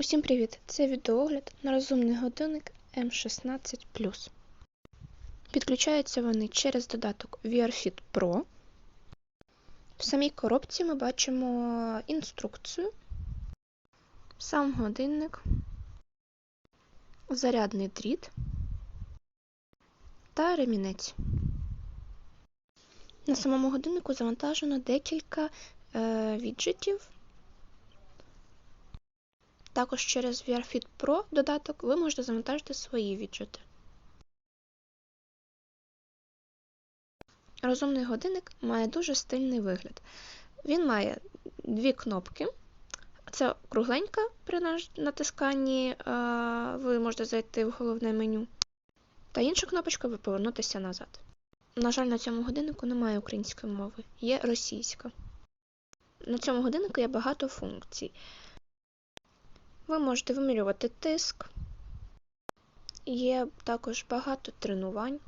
Усім привіт! Це відеоогляд на розумний годинник M16 Підключаються вони через додаток VRFit Pro. В самій коробці ми бачимо інструкцію, сам годинник, зарядний дріт та ремінець. На самому годиннику завантажено декілька е, віджитів. Також через VRFit Pro додаток ви можете завантажити свої віджити. Розумний годинник має дуже стильний вигляд. Він має дві кнопки. Це кругленька при натисканні, ви можете зайти в головне меню. Та інша кнопочка ви повернутися назад. На жаль, на цьому годиннику немає української мови, є російська. На цьому годиннику є багато функцій. Ви можете вимірювати тиск, є також багато тренувань.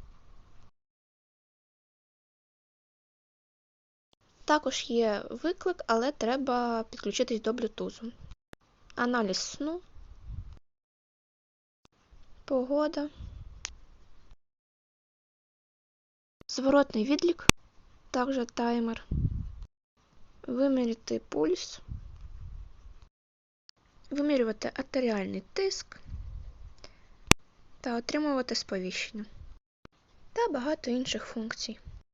Також є виклик, але треба підключитись до Bluetooth. Аналіз сну, погода, зворотний відлік, також таймер, виміряти пульс вимірювати артеріальний тиск та отримувати сповіщення та багато інших функцій.